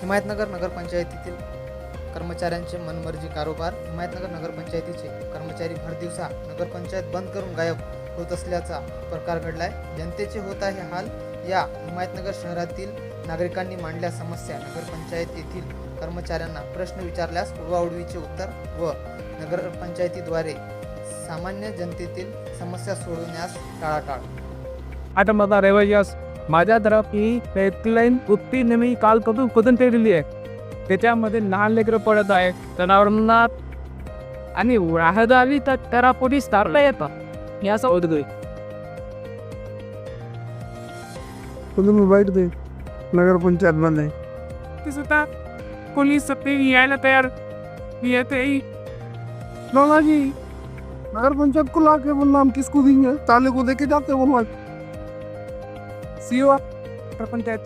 हिमायतनगर नगरपंचायतीतील कर्मचाऱ्यांचे मनमर्जी कारोबार हिमायतनगर नगरपंचायतीचे कर्मचारी भरदिवसा नगरपंचायत बंद करून गायब होत असल्याचा प्रकार घडलाय. जनतेचे होत आहे हाल या हिमायतनगर शहरातील नागरिकांनी मांडल्या समस्या. नगरपंचायत येथील कर्मचाऱ्यांना प्रश्न विचारल्यास उडवाउडवीचे उत्तर व नगरपंचायतीद्वारे सामान्य जनतेतील समस्या सोडवण्यास टाळाटाळ. आता माझा रहिवासी माझ्या तरफ ही रेडलाईन उत्ती नेहमी काल कधून कधून ठेवलेली आहे. त्याच्यामध्ये लहान लेकरं पडत आहे जनावरांना आणि राहदारी तर त्याला पोलीस तारला येतात हे असं होतोय तुम्ही वाईट दे नगरपंचायत बंद आहे ते सुद्धा पोलीस ते यायला तयार येते. लौला जी नगर पंचायत को लाके बोलना हम किसको देंगे ताले को देके जाते बोलना See you. Up, Prapanchayat